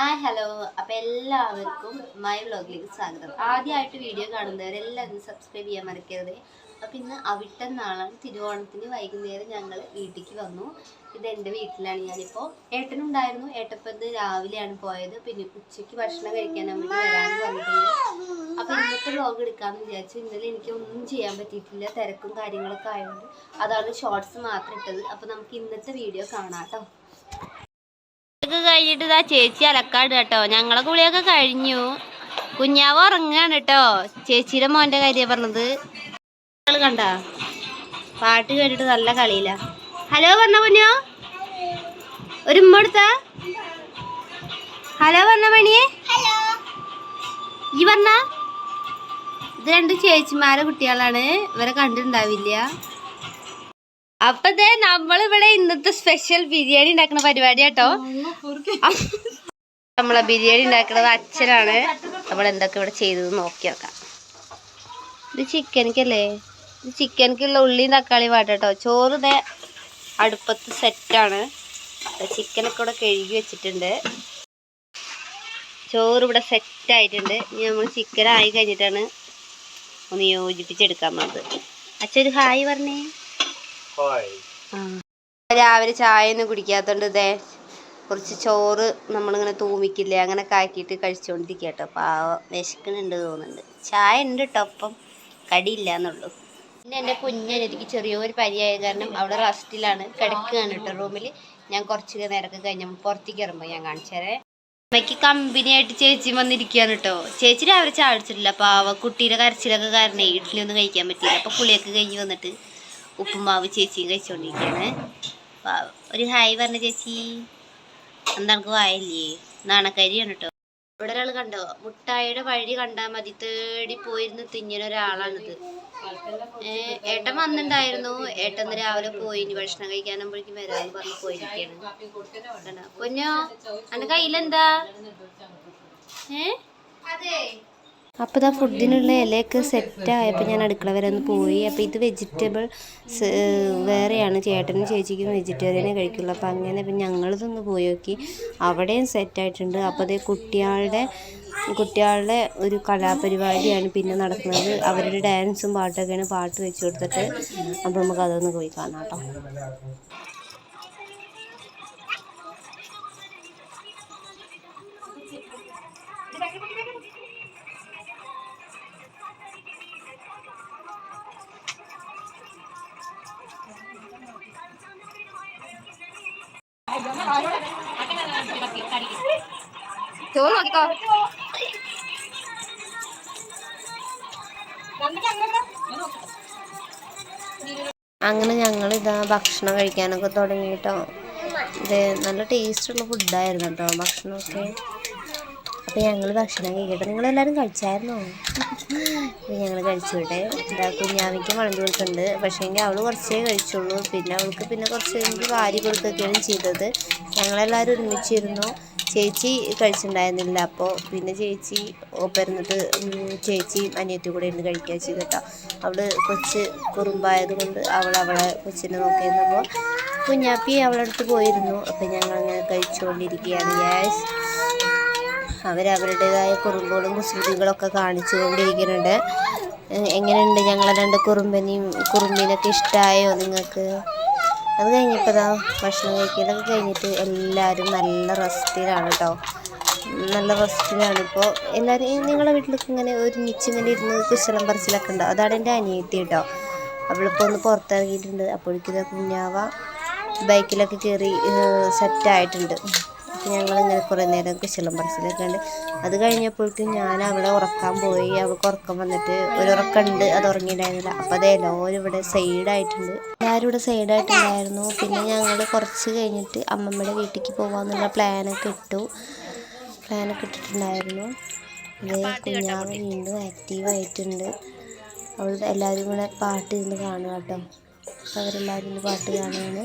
Hi hello അപ്പൊ എല്ലാവർക്കും my വ്ലോഗിലേക്ക് സ്വാഗതം. ആദ്യമായിട്ട് വീഡിയോ കാണുന്നവരെല്ലാവരും സബ്സ്ക്രൈബ് ചെയ്യാൻ മറക്കരുത്. അപ്പൊ ഇന്ന് അവിട്ടം നാളാണ്. തിരുവോണത്തിന് വൈകുന്നേരം ഞങ്ങൾ വീട്ടിലേക്ക് വന്നു. ഇത് എന്റെ വീട്ടിലാണ്. ഞാനിപ്പോൾ ഏട്ടനുണ്ടായിരുന്നു. ഏട്ടപ്പത് രാവിലെയാണ് പോയത്. പിന്നെ ഉച്ചയ്ക്ക് ഭക്ഷണം കഴിക്കാൻ വേണ്ടി വരാൻ പറഞ്ഞിട്ടുണ്ട് അപ്പൊ ഇന്നത്തെ വ്ലോഗ് എടുക്കാമെന്ന് വിചാരിച്ചു. ഇന്നലെ എനിക്ക് ഒന്നും ചെയ്യാൻ പറ്റിയിട്ടില്ല. തിരക്കും കാര്യങ്ങളൊക്കെ ആയതുകൊണ്ട് അതാണ് ഷോർട്സ് മാത്രം ഇട്ടത്. അപ്പൊ നമുക്ക് ഇന്നത്തെ വീഡിയോ കാണാം കേട്ടോ. കഴിഞ്ഞിട്ട് ഇതാ ചേച്ചി അലക്കാട് കേട്ടോ. ഞങ്ങളെ കുളിയൊക്കെ കഴിഞ്ഞു. കുഞ്ഞാവ് ഉറങ്ങാണ് കേട്ടോ. ചേച്ചിയുടെ മോന്റെ കാര്യം പറഞ്ഞത്. കണ്ട? പാട്ട് കേട്ടിട്ട് നല്ല കളിയില്ല ഹലോ പറഞ്ഞ കുഞ്ഞോ ഒരു ഉമ്മ എടുത്ത ഹലോ പറഞ്ഞ പണിയെ ഈ പറഞ്ഞ? ഇത് രണ്ട് ചേച്ചിമാരെ കുട്ടികളാണ്. ഇവരെ കണ്ടിട്ടുണ്ടാവില്ല. അപ്പൊ ദേ നമ്മളിവിടെ ഇന്നത്തെ സ്പെഷ്യൽ ബിരിയാണി ഉണ്ടാക്കുന്ന പരിപാടി കേട്ടോ. നമ്മളെ ബിരിയാണി ഉണ്ടാക്കുന്നത് അച്ഛനാണ്. നമ്മൾ എന്തൊക്കെ ഇവിടെ ചെയ്തത് നോക്കി നോക്കാം. ഇത് ചിക്കൻക്കല്ലേ ഇത് ചിക്കൻക്കുള്ള ഉള്ളിയും തക്കാളി വാട്ടോ ചോറ് ഇതേ അടുപ്പത്ത് സെറ്റാണ് ചിക്കനൊക്കെ ഇവിടെ കഴുകി വെച്ചിട്ടുണ്ട്. ചോറ് ഇവിടെ സെറ്റ് ആയിട്ടുണ്ട്. ഇനി നമ്മൾ ചിക്കൻ ആയി കഴിഞ്ഞിട്ടാണ് ഒന്ന് യോജിപ്പിച്ചെടുക്കാൻ പോകുന്നത് അച്ഛൻ ഒരു ഹായ് പറഞ്ഞേ. രാവിലെ ചായ ഒന്നും കുടിക്കാത്തോണ്ട് ഇതേ കുറച്ച് ചോറ് നമ്മളിങ്ങനെ തൂമിക്കില്ലേ അങ്ങനെ കാക്കിയിട്ട് കഴിച്ചുകൊണ്ടിരിക്കുക കേട്ടോ പാവം വിശക്കുന്നുണ്ട് തോന്നുന്നുണ്ട്. ചായ ഉണ്ട് കേട്ടോ ഒപ്പം കടിയില്ല എന്നുള്ളൂ പിന്നെ എന്റെ കുഞ്ഞനെനിക്ക് ചെറിയൊരു പനിയായ കാരണം അവിടെ റസ്റ്റിലാണ് കിടക്കുകയാണ് കേട്ടോ റൂമിൽ ഞാൻ കുറച്ച് നേരമൊക്കെ കഴിഞ്ഞപ്പോൾ പുറത്തേക്ക് ഇറങ്ങുമ്പോൾ ഞാൻ കാണിച്ചു തരാം. അമ്മയ്ക്ക് കമ്പനി ആയിട്ട് ചേച്ചി വന്നിരിക്കുകയാണ് കേട്ടോ. ചേച്ചി രാവിലെ ചാടിച്ചിട്ടില്ല പാവ കുട്ടീന്റെ കരച്ചിലൊക്കെ കാരണം ഇഡ്ഡലി ഒന്നും കഴിക്കാൻ പറ്റിയില്ല. അപ്പോൾ കുളിയൊക്കെ കഴിഞ്ഞ് വന്നിട്ട് ഉപ്പുമാവ് ചേച്ചിയും കഴിച്ചുകൊണ്ടിരിക്കുകയാണ് പാവം ഒരു ഹായ് പറഞ്ഞ ചേച്ചി. എന്താ വായല്ലേ? നാണക്കരിയാണ് കേട്ടോ ഇവിടെ ഒരാൾ കണ്ടോ? മുട്ടായിയുടെ വഴി കണ്ടാൽ മതി. തേടി പോയിരുന്ന് തിങ്ങിയ ഒരാളാണിത്. ഏട്ടൻ വന്നിട്ടുണ്ടായിരുന്നു ഏട്ടൻ രാവിലെ പോയി. ഭക്ഷണം കഴിക്കാനാകുമ്പോഴേക്കും വരാൻ പറഞ്ഞ് പോയിരിക്കുകയാണ് കണ്ടോ? പൊന്നോ എന്റെ കയ്യിലെന്താ? ഏ? അപ്പോൾ ഇതാ ഫുഡിനുള്ള ഇലയൊക്കെ സെറ്റ് ആയപ്പോൾ ഞാൻ അടുക്കള വരെ ഒന്ന് പോയി. അപ്പോൾ ഇത് വെജിറ്റബിൾ വേറെയാണ് ചേട്ടനും ചേച്ചിക്കും വെജിറ്റേറിയനെ കഴിക്കുള്ളൂ. അപ്പോൾ അങ്ങനെ ഇപ്പം ഞങ്ങളിതൊന്ന് പോയി നോക്കി. അവിടെയും സെറ്റായിട്ടുണ്ട് അപ്പോൾ അതേ കുട്ടികളുടെ കുട്ടികളുടെ ഒരു കലാപരിപാടിയാണ് പിന്നെ നടക്കുന്നത്. അവരുടെ ഡാൻസും പാട്ടൊക്കെയാണ് പാട്ട് വെച്ച് കൊടുത്തിട്ട്. അപ്പോൾ നമുക്ക് അതൊന്ന് പോയി കാണാം കേട്ടോ. ചോറ് നോക്കിക്കോ അങ്ങനെ ഞങ്ങൾ ഇതാ ഭക്ഷണം കഴിക്കാനൊക്കെ തുടങ്ങി കേട്ടോ ഇത് നല്ല ടേസ്റ്റുള്ള ഫുഡായിരുന്നു കേട്ടോ ഭക്ഷണമൊക്കെ. അപ്പോൾ ഞങ്ങൾ ഭക്ഷണം കഴിക്കട്ടെ. നിങ്ങളെല്ലാവരും കഴിച്ചായിരുന്നോ? അപ്പോൾ ഞങ്ങൾ കഴിച്ചു വിട്ടെ. ഇതാ കുഞ്ഞാമിക്ക് വിളമ്പി കൊടുക്കുന്നുണ്ട് പക്ഷേങ്കിൽ അവൾ കുറച്ചേ കഴിച്ചുള്ളൂ. പിന്നെ അവൾക്ക് പിന്നെ കുറച്ച് എനിക്ക് വാരി കൊടുക്കുകയൊക്കെയാണ് ചെയ്തത്. ഞങ്ങളെല്ലാവരും ഒരുമിച്ചിരുന്നു. ചേച്ചി കഴിച്ചിട്ടുണ്ടായിരുന്നില്ല. അപ്പോൾ പിന്നെ ചേച്ചി ഒപ്പരുന്നിട്ട് ചേച്ചി അനിയത്തി കൂടെ ഇരുന്ന് കഴിക്കുക ചെയ്തിട്ടോ അവൾ കൊച്ച് കുറുമ്പായത് കൊണ്ട് അവൾ അവളെ കൊച്ചിനെ നോക്കിയിരുന്നപ്പോൾ കുഞ്ഞാപ്പി അവളടുത്ത് പോയിരുന്നു. അപ്പം ഞങ്ങൾ അങ്ങനെ കഴിച്ചുകൊണ്ടിരിക്കുകയാണ് ഗ്യാസ് അവരവരുടേതായ കുറുമ്പുകളും കുസൃതികളൊക്കെ കാണിച്ചു കൊണ്ടിരിക്കുന്നുണ്ട് എങ്ങനെയുണ്ട് ഞങ്ങളെ രണ്ട് കുറുമ്പനെയും കുറുമ്പിനൊക്കെ ഇഷ്ടമായോ നിങ്ങൾക്ക്? അത് കഴിഞ്ഞപ്പോൾ ഇതാ ഭക്ഷണം കഴിക്കലൊക്കെ കഴിഞ്ഞിട്ട് എല്ലാവരും നല്ല റെസ്റ്റിലാണ് കേട്ടോ നല്ല റെസ്റ്റിലാണ് ഇപ്പോൾ എല്ലാവരും നിങ്ങളുടെ വീട്ടിലൊക്കെ ഇങ്ങനെ ഒരുമിച്ച് ഇങ്ങനെ ഇരുന്ന് കുശലം പറിച്ചിലൊക്കെ ഉണ്ടാവും അതാണ് എന്റെ അനിയത്തി കേട്ടോ അവളിപ്പോൾ ഒന്ന് പുറത്തിറങ്ങിയിട്ടുണ്ട്. അപ്പോഴേക്കും കുഞ്ഞാവ ബൈക്കിലൊക്കെ കയറി സെറ്റായിട്ടുണ്ട് ഞങ്ങളിങ്ങനെ കുറേ നേരം കുശലം പറച്ചിലൊക്കെ ഉണ്ട് അത് കഴിഞ്ഞപ്പോഴേക്കും ഞാൻ അവിടെ ഉറക്കാൻ പോയി. അവൾക്ക് ഉറക്കം വന്നിട്ട് ഒരു ഉറക്കമുണ്ട്. അത് ഉറങ്ങിയിട്ടായിരുന്നില്ല അപ്പോൾ അത് എല്ലാവരും ഇവിടെ സൈഡായിട്ടുണ്ട്. എല്ലാവരും ഇവിടെ സൈഡായിട്ടുണ്ടായിരുന്നു. പിന്നെ ഞങ്ങൾ കുറച്ച് കഴിഞ്ഞിട്ട് അമ്മമ്മയുടെ വീട്ടിലേക്ക് പോകാമെന്നുള്ള പ്ലാനൊക്കെ ഇട്ടു. പ്ലാനൊക്കെ ഇട്ടിട്ടുണ്ടായിരുന്നു. കുഞ്ഞാവ് വീണ്ടും ആക്റ്റീവായിട്ടുണ്ട് അവൾ എല്ലാവരും കൂടെ പാട്ട് ഇരുന്ന് കാണുക കേട്ടോ അവരെല്ലാവരും പാട്ട് കാണുകയാണ്.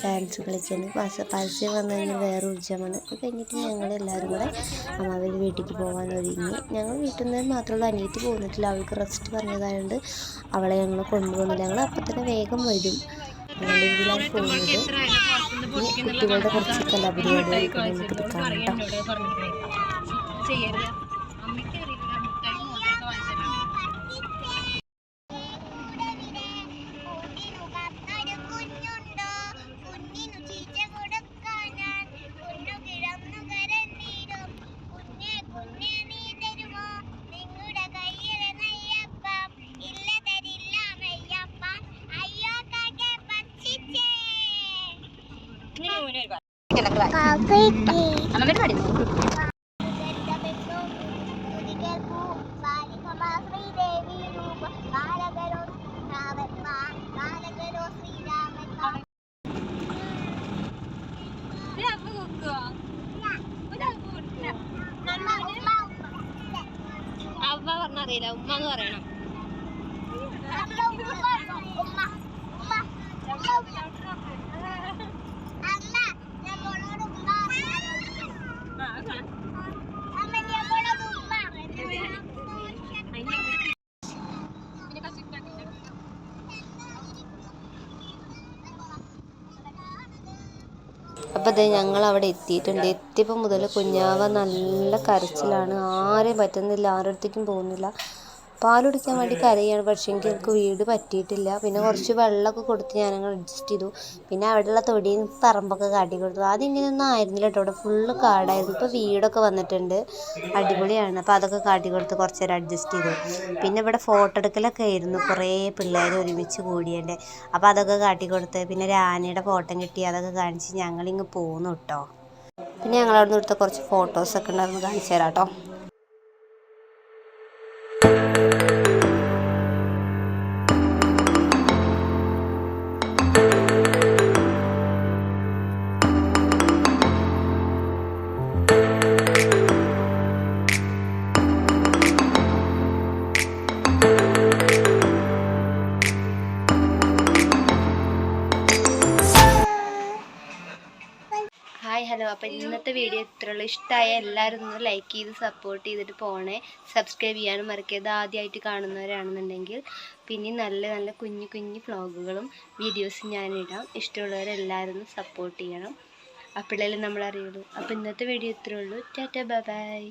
ഡാൻസ് കളിക്കാണ് പരസ്യം വന്നു കഴിഞ്ഞാൽ വേറെ ഉത്സവമാണ് അത് കഴിഞ്ഞിട്ട് ഞങ്ങൾ എല്ലാവരും കൂടെ അമ്മാവിന്റെ വീട്ടിലേക്ക് പോകാൻ ഒരുങ്ങി. ഞങ്ങൾ വീട്ടിൽ നിന്ന് മാത്രമുള്ള അനിയത്തി പോകുന്നിട്ടില്ല അവൾക്ക് റെസ്റ്റ് പറഞ്ഞതായതുകൊണ്ട് അവളെ ഞങ്ങൾ കൊണ്ടുപോകുന്നില്ല ഞങ്ങൾ അപ്പം തന്നെ വേഗം വരും. അങ്ങനെ പോകുന്നത് കുട്ടികളുടെ കുറച്ച് കലാപരിപാടികളൊക്കെ നമുക്കിത് കാണാം ചെയ്യരുത്. അമ്മ പറഞ്ഞറിയില്ല. ഉമ്മ എന്ന് പറയണം. അപ്പോൾ അതെ ഞങ്ങൾ അവിടെ എത്തിയിട്ടുണ്ട്. എത്തിയപ്പോൾ മുതൽ കുഞ്ഞാവ നല്ല കരച്ചിലാണ്. ആരെയും പറ്റുന്നില്ല. ആരുടെ പോകുന്നില്ല. പാൽ കുടിക്കാൻ വേണ്ടി കരയാണ്. പക്ഷേ എനിക്ക് എനിക്ക് വീട് പറ്റിയിട്ടില്ല. പിന്നെ കുറച്ച് വെള്ളമൊക്കെ കൊടുത്ത് ഞാനങ്ങ് അഡ്ജസ്റ്റ് ചെയ്തു. പിന്നെ അവിടെയുള്ള തൊടിയും പറമ്പൊക്കെ കാട്ടി കൊടുത്തു. ആദ്യം ഇങ്ങനെയൊന്നും ആയിരുന്നില്ല കേട്ടോ. അവിടെ ഫുള്ള് കാടായിരുന്നു. ഇപ്പോൾ വീടൊക്കെ വന്നിട്ടുണ്ട്. അടിപൊളിയാണ്. അപ്പോൾ അതൊക്കെ കാട്ടി കൊടുത്ത് കുറച്ച് നേരം അഡ്ജസ്റ്റ് ചെയ്തു. പിന്നെ ഇവിടെ ഫോട്ടോ എടുക്കലൊക്കെ ആയിരുന്നു. കുറേ പിള്ളേർ ഒരുമിച്ച് കൂടിയതിന്റെ. അപ്പോൾ അതൊക്കെ കാട്ടി കൊടുത്ത് പിന്നെ രാനയുടെ ഫോട്ടോ കിട്ടി. അതൊക്കെ കാണിച്ച് ഞങ്ങളിങ്ങ് പോന്നു കേട്ടോ. പിന്നെ ഞങ്ങൾ അവിടെ നിന്ന് എടുത്ത കുറച്ച് ഫോട്ടോസൊക്കെ ഉണ്ടായിരുന്നു. കാണിച്ചു തരാം കേട്ടോ. ഹലോ അപ്പോൾ ഇന്നത്തെ വീഡിയോ ഇത്രയുള്ളൂ. ഇഷ്ടമായ എല്ലാവരും ഒന്ന് ലൈക്ക് ചെയ്ത് സപ്പോർട്ട് ചെയ്തിട്ട് പോണേ. സബ്സ്ക്രൈബ് ചെയ്യാനും മറക്കരുത്. ആദ്യമായിട്ട് കാണുന്നവരാണെന്നുണ്ടെങ്കിൽ പിന്നെ നല്ല നല്ല കുഞ്ഞു കുഞ്ഞു വ്ളോഗുകളും വീഡിയോസും ഞാനിടാം ഇഷ്ടമുള്ളവരെല്ലാവരും സപ്പോർട്ട് ചെയ്യണം. അപ്പോഴല്ലേ നമ്മൾ അറിയുള്ളൂ അപ്പോൾ ഇന്നത്തെ വീഡിയോ ഇത്രയുള്ളൂ. Tata bye.